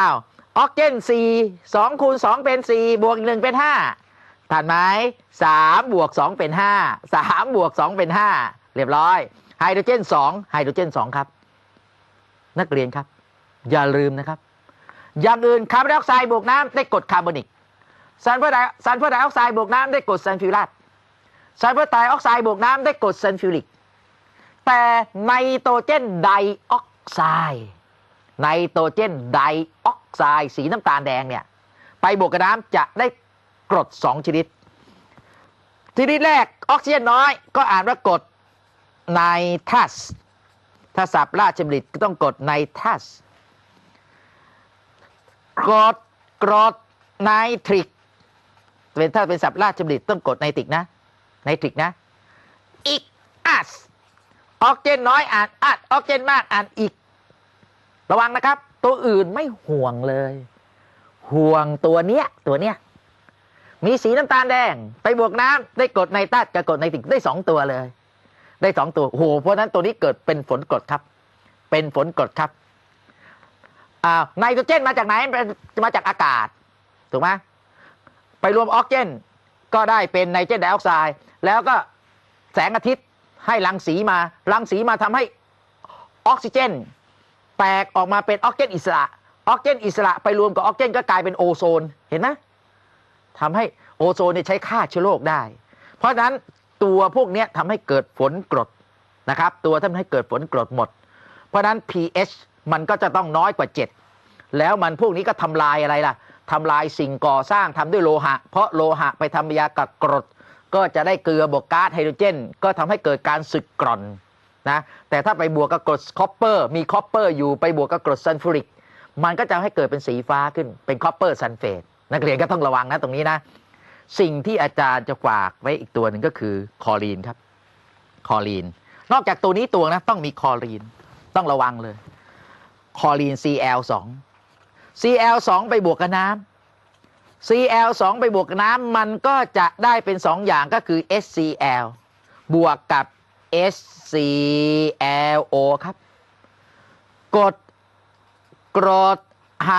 อ้าวออกเจนสี่สองคูณสองเป็นสี่บวกหนึ่งเป็นห้าทันไหมสามบวกสองเป็นห้าสามบวกสองเป็นห้าเรียบร้อยไฮโดรเจนสองไฮโดรเจนสองครับ นักเรียนครับ อย่าลืมนะครับ อย่างอื่นคาร์บอนไดออกไซด์บวกน้ำได้กรดคาร์บอนิกซัลเฟอร์ไดซัลเฟอร์ไดออกไซด์บวกน้ำได้กรดซัลฟิวรัสซัลเฟอร์ไดออกไซด์บวกน้ำได้กรดซัลฟิวริกแต่ไนโตรเจนไดออกไซด์ ไนโตรเจนไดออกไซด์สีน้ำตาลแดงเนี่ยไปบวกกับน้ำจะได้กรด2ชนิดชนิดแรกออกซิเจนน้อยก็อ่านว่ากรดไนทัสถ้าสับราชบัณฑิตก็ต้องกดไนทัสกรดกรดไนทริกเป็นถ้าเป็นสับราชบัณฑิตต้องกดไนตริกนะไนทริกนะอีกอัสออกซิเจนน้อยอ่านอัดออกซิเจนมากอ่านอีก ระวังนะครับ ตัวอื่นไม่ห่วงเลย ห่วงตัวเนี้ย ตัวเนี้ย มีสีน้ำตาลแดง ไปบวกน้ำได้กรดไนตรัสกับกรดไนตริกได้สองตัวเลย ได้สองตัวโหเพราะนั้นตัวนี้เกิดเป็นฝนกรดครับ เป็นฝนกรดครับอ่าไนโตรเจนมาจากไหนมาจากอากาศถูกไหมไปรวมออกซิเจน ก็ได้เป็นไนเตรเจนไดออกไซด์แล้วก็แสงอาทิตย์ให้รังสีมารังสีมาทำให้ออกซิเจน แตกออกมาเป็นออกซิเจนอิสระ ออกซิเจนอิสระไปรวมกับออกซิเจนก็กลายเป็นโอโซน เห็นไหมทำให้โอโซนเนี่ยใช้ฆ่าเชื้อโรคได้ เพราะฉะนั้นตัวพวกนี้ทำให้เกิดฝนกรดนะครับ ตัวทำให้เกิดฝนกรดหมด เพราะฉะนั้น pH มันก็จะต้องน้อยกว่า 7 แล้วมันพวกนี้ก็ทำลายอะไรล่ะทำลายสิ่งก่อสร้างทำด้วยโลหะ เพราะโลหะไปทำยากับกรด ก็จะได้เกลือบวกก๊าซไฮโดรเจน ก็ทำให้เกิดการสึกกร่อน นะแต่ถ้าไปบวกกับกรดคอปเปอร์ มีคอปเปอร์อยู่ไปบวกกับกรดซัลฟูริก มันก็จะให้เกิดเป็นสีฟ้าขึ้นเป็นคอปเปอร์ซัลเฟตนักเรียนก็ต้องระวังนะตรงนี้นะ สิ่งที่อาจารย์จะฝากไว้อีกตัวหนึ่งก็คือคอลีนครับคอลีน นอกจากตัวนี้ตัวนะต้องมีคอลีน ต้องระวังเลย คอลีน Cl2 Cl2 ไปบวกกับน้ำ Cl2 ไปบวกกับน้ำมันก็จะได้เป็น 2 อย่างก็คือ HCl บวกกับ HClO ครับกรดกรดไฮ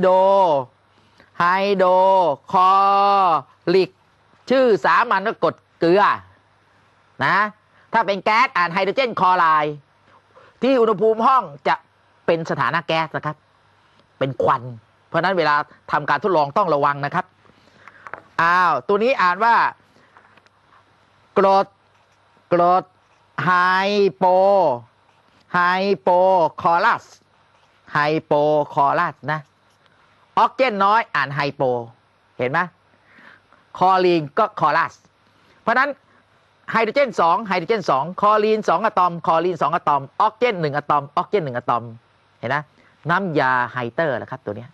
โดรไฮโดรคอลิก ชื่อสามัญก็กรดเกลือนะถ้าเป็นแก๊สอ่านไฮโดรเจนคลอไรด์ที่อุณหภูมิห้องจะเป็นสถานะแก๊สนะครับ เป็นควัน เพราะนั้นเวลาทำการทดลองต้องระวังนะครับอ้าวตัวนี้อ่านว่ากรดกรด ไฮโปไฮโปคอลัสไฮโปคอลัสนะออกเจนน้อยอ่านไฮโป เห็นไหมคอลีนก็คอลัสเพราะนั้นไฮโดรเจน2ไฮโดรเจน2คอลีน2อะตอม คอลีน 2อะตอม ออกเจน1อะตอม ออกเจน1อะตอม เห็นไหมน้ำยาไฮเตอร์แหละครับตัวนี้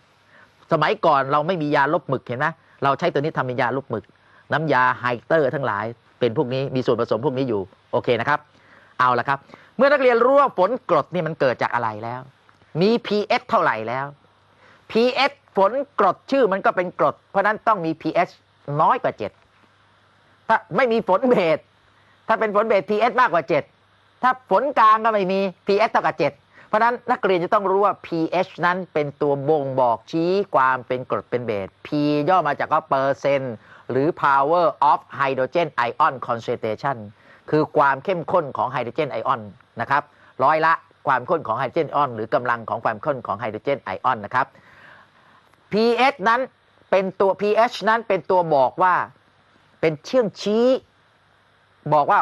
สมัยก่อนเราไม่มียาลบหมึกเห็นไหมเราใช้ตัวนี้ทำเป็นยาลบหมึก น้ำยาไฮเตอร์ทั้งหลายเป็นพวกนี้มีส่วนผสมพวกนี้อยู่ โอเคนะครับ เอาละครับ เมื่อนักเรียนรู้ว่าฝนกรดนี่มันเกิดจากอะไรแล้ว มี pH เท่าไหร่แล้ว pH ฝนกรดชื่อมันก็เป็นกรด เพราะนั้นต้องมี pH น้อยกว่า 7 ถ้าไม่มีฝนเบสถ้าเป็นฝนเบส pH มากกว่า 7 ถ้าฝนกลางก็ไม่มี pH เท่ากับ 7 เพราะฉะนั้นนักเรียนจะต้องรู้ว่า pH นั้นเป็นตัวบ่งบอกชี้ความเป็นกรดเป็นเบส P ย่อมาจากว่าเปอร์เซนต์หรือ power of hydrogen ion concentration คือความเข้มข้นของไฮโดรเจนไอออนนะครับร้อยละความข้นของไฮโดรเจนไอออน หรือกำลังของความข้นของไฮโดรเจนไอออนนะครับ pH นั้นเป็นตัว pH นั้นเป็นตัวบอกว่าเป็นเชื่องชี้บอกว่า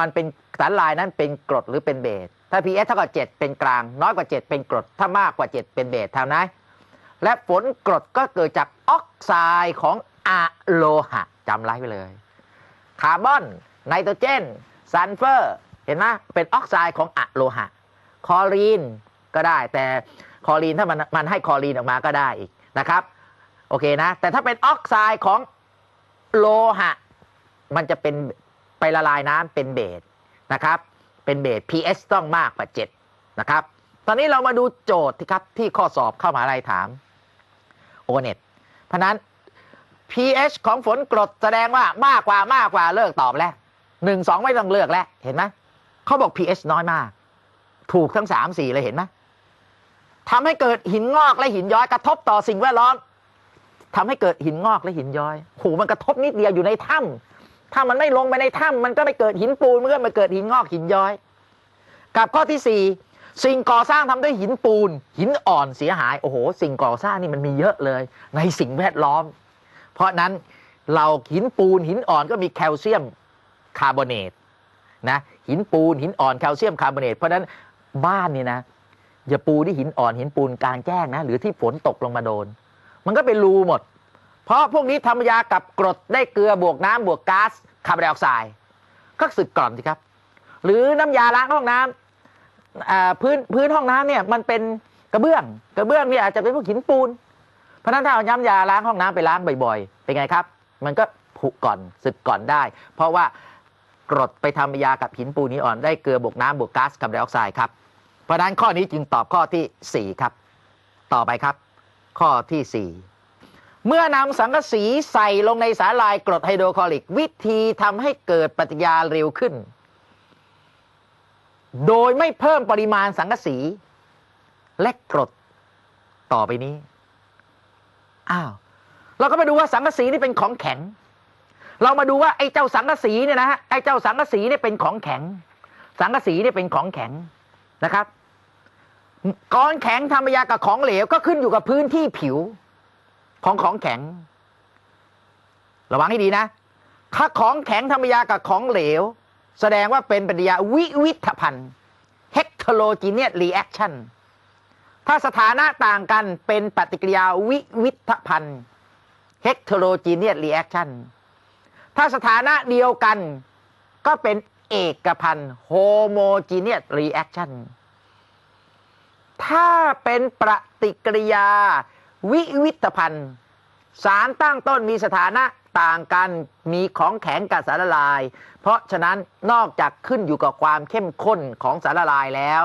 มันเป็นสารลายนั้นเป็นกรดหรือเป็นเบส ถ้า pH เท่ากับ 7 เป็นกลาง น้อยกว่า 7 เป็นกรด ถ้ามากกว่า 7 เป็นเบสเท่านั้นและฝนกรดก็เกิดจากออกไซด์ของอะโลหะจำไว้ไปเลย คาร์บอน ไนโตรเจนซัลเฟอร์เห็นไหมเป็นออกไซด์ของอะโลหะ คอรีนก็ได้ แต่คอรีนถ้ามันมันให้คอรีนออกมาก็ได้อีกนะครับโอเคนะ แต่ถ้าเป็นออกไซด์ของโลหะ มันจะเป็นไปละลายน้ำเป็นเบสนะครับ เป็นเบส pH ต้องมากกว่า 7 นะครับ ตอนนี้เรามาดูโจทย์ที่ครับที่ข้อสอบเข้ามาอะไรถามโอเน็ตเพราะนั้น pH ของฝนกรดแสดงว่ามากกว่ามากกว่าเลิกตอบแล้ว หนึ่งสองไม่ต้องเลือกแล้ว เห็นไหมเขาบอก pH น้อยมาก ถูกทั้งสามสี่เลยเห็นไหมทำให้เกิดหินงอกและหินย้อยกระทบต่อสิ่งแวดล้อมทำให้เกิดหินงอกและหินย้อยโหมันกระทบนิดเดียวอยู่ในถ้ำถ้ามันไม่ลงไปในถ้ำมันก็ไม่เกิดหินปูนมันก็ไม่เกิดหินงอกหินย้อย กับข้อที่สี่สิ่งก่อสร้างทำด้วยหินปูน หินอ่อนเสียหายโอ้โห สิ่งก่อสร้างนี่มันมีเยอะเลย ในสิ่งแวดล้อม เพราะนั้นเราหินปูนหินอ่อนก็มีแคลเซียม คาร์บอเนตนะหินปูนหินอ่อนแคลเซียมคาร์บอเนตเพราะฉะนั้นบ้านนี่นะอย่าปูที่หินอ่อนหินปูนกลางแจ้งนะหรือที่ฝนตกลงมาโดน มันก็เป็นรูหมด เพราะพวกนี้ทำยากับกรดได้เกลือบวกน้ำบวกก๊าซคาร์บอนไดออกไซด์ก็สึกกร่อนสิครับ หรือน้ำยาล้างห้องน้ำอ่าพื้นพื้นห้องน้ำเนี่ยมันเป็นกระเบื้องกระเบื้องเนี่ยอาจจะเป็นพวกหินปูนเพราะนั้นถ้าเอาน้ำยาล้างห้องน้ำไปล้างบ่อยๆ เป็นไงครับ มันก็ผุก่อนสึกก่อนได้ เพราะว่า กรดไปทำยากับหินปูนนี้อ่อนได้เกลือบวกน้ำบวกก๊าซคาร์บอนไดออกไซด์ครับ เพราะนั้นข้อนี้จึงตอบข้อทีสี่4 ครับ ต่อไปครับ ข้อทีสี่ 4 เมื่อนำสังกะสีใส่ลงในสาลายกรดไฮโดรคลอริก วิธีทำให้เกิดปฏิกิริยาเร็วขึ้น โดยไม่เพิ่มปริมาณสังกะสี และกรดต่อไปนี้ อ้าว เราก็มาดูว่าสังกะสีนี่เป็นของแข็ง เรามาดูว่าไอ้เจ้าสังกะสีเนี่ยนะฮะไอ้เจ้าสังกะสีเนี่ยเป็นของแข็ง สังกะสีเนี่ยเป็นของแข็งนะครับก้อนแข็งทำยากับของเหลวก็ขึ้นอยู่กับพื้นที่ผิว ของของแข็ง ระวังให้ดีนะ ถ้าของแข็งทำยากับของเหลว แสดงว่าเป็นปฏิกิริยาวิวิธพันธ์ heterogeneous reaction ถ้าสถานะต่างกันเป็นปฏิกิริยาวิวิธพันธ์ heterogeneous reaction ถ้าสถานะเดียวกัน ก็เป็นเอกพันธ์ homogeneous reaction ถ้าเป็นปฏิกิริยา วิวิธพันธ์ สารตั้งต้นมีสถานะต่างกันมีของแข็งกับสารละลาย เพราะฉะนั้นนอกจากขึ้นอยู่กับความเข้มข้นของสารละลายแล้ว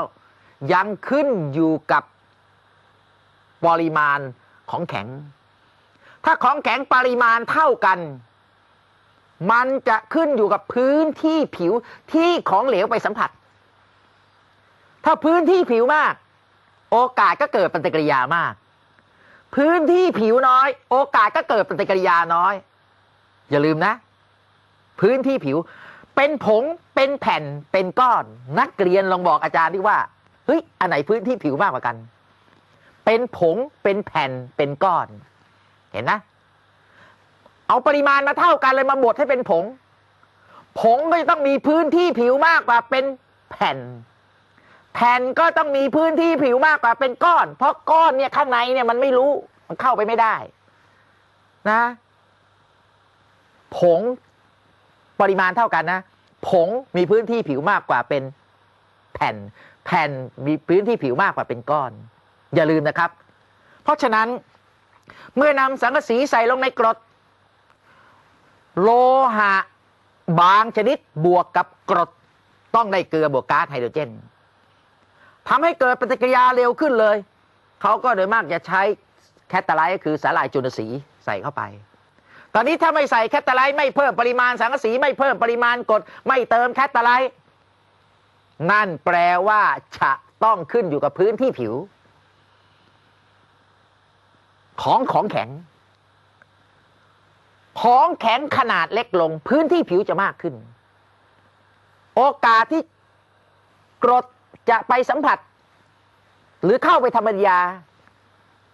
ยังขึ้นอยู่กับปริมาณของแข็ง ถ้าของแข็งปริมาณเท่ากัน มันจะขึ้นอยู่กับพื้นที่ผิวที่ของเหลวไปสัมผัส ถ้าพื้นที่ผิวมาก โอกาสก็เกิดปฏิกิริยามาก พื้นที่ผิวน้อย โอกาสก็เกิดปฏิกิริยาน้อย อย่าลืมนะ พื้นที่ผิว เป็นผงเป็นแผ่นเป็นก้อน นักเรียนลองบอกอาจารย์ดิว่าเฮ้ยอันไหนพื้นที่ผิวมากกว่ากัน เป็นผงเป็นแผ่นเป็นก้อน เห็นนะ เอาปริมาณมาเท่ากันเลยมาบดให้เป็นผง ผงก็จะต้องมีพื้นที่ผิวมากกว่าเป็นแผ่น แผ่นก็ต้องมีพื้นที่ผิวมากกว่าเป็นก้อน เพราะก้อนเนี่ยข้างในเนี่ยมันไม่รู้มันเข้าไปไม่ได้ นะ ผงปริมาณเท่ากันนะ ผงมีพื้นที่ผิวมากกว่าเป็นแผ่น แผ่นมีพื้นที่ผิวมากกว่าเป็นก้อน อย่าลืมนะครับ เพราะฉะนั้นเมื่อนำสังกะสีใส่ลงในกรด โลหะบางชนิดบวกกับกรดต้องได้เกลือบวกก๊าซไฮโดรเจนทำให้เกิดปฏิกิริยาเร็วขึ้นเลย เขาก็โดยมากจะใช้แคตาไลท์คือสาหร่ายจุลสีใส่เข้าไป ตอนนี้ถ้าไม่ใส่แคตาไลท์ไม่เพิ่มปริมาณสังกะสีไม่เพิ่มปริมาณกรดไม่เติมแคตาไลท์นั่นแปลว่าจะต้องขึ้นอยู่กับพื้นที่ผิว ของของแข็ง ของแข็งขนาดเล็กลง พื้นที่ผิวจะมากขึ้น โอกาสที่กรดจะไปสัมผัส หรือเข้าไปทำปฏิกิริยา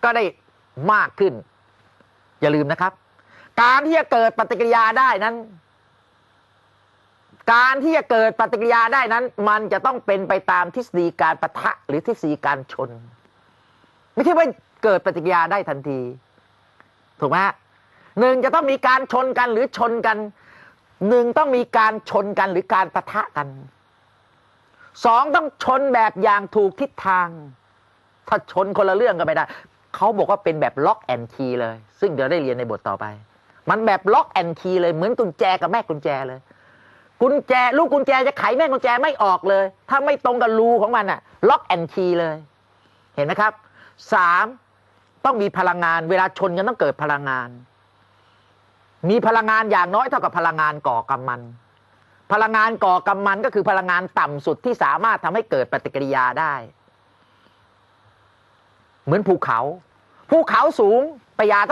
ก็ได้มากขึ้น อย่าลืมนะครับ การที่จะเกิดปฏิกิริยาได้นั้น การที่จะเกิดปฏิกิริยาได้นั้น มันจะต้องเป็นไปตามทฤษฎีการปะทะหรือทฤษฎีการชน ไม่ใช่ว่าเกิดปฏิกิริยาได้ทันที ถูกไหม หนึ่งจะต้องมีการชนกันหรือชนกันหนึ่งต้องมีการชนกันหรือการปะทะกันสองต้องชนแบบอย่างถูกทิศทาง ถ้าชนคนละเรื่องก็ไม่ได้ เขาบอกว่าเป็นแบบล็อกแอนคีเลย ซึ่งเดี๋ยวได้เรียนในบทต่อไป มันแบบล็อกแอนคีเลยเหมือนกุญแจกับแม่กุญแจเลย กุญแจลูกกุญแจจะไขแม่กุญแจไม่ออกเลย ถ้าไม่ตรงกับรูของมันอะล็อกแอนคีเลย เห็นไหมครับสามต้องมีพลังงาน เวลาชนกันต้องเกิดพลังงาน มีพลังงานอย่างน้อยเท่ากับพลังงานก่อกำมัน พลังงานก่อกำมันก็คือพลังงานต่ำสุดที่สามารถทำให้เกิดปฏิกิริยาได้ เหมือนภูเขา ภูเขาสูงปยาต้อง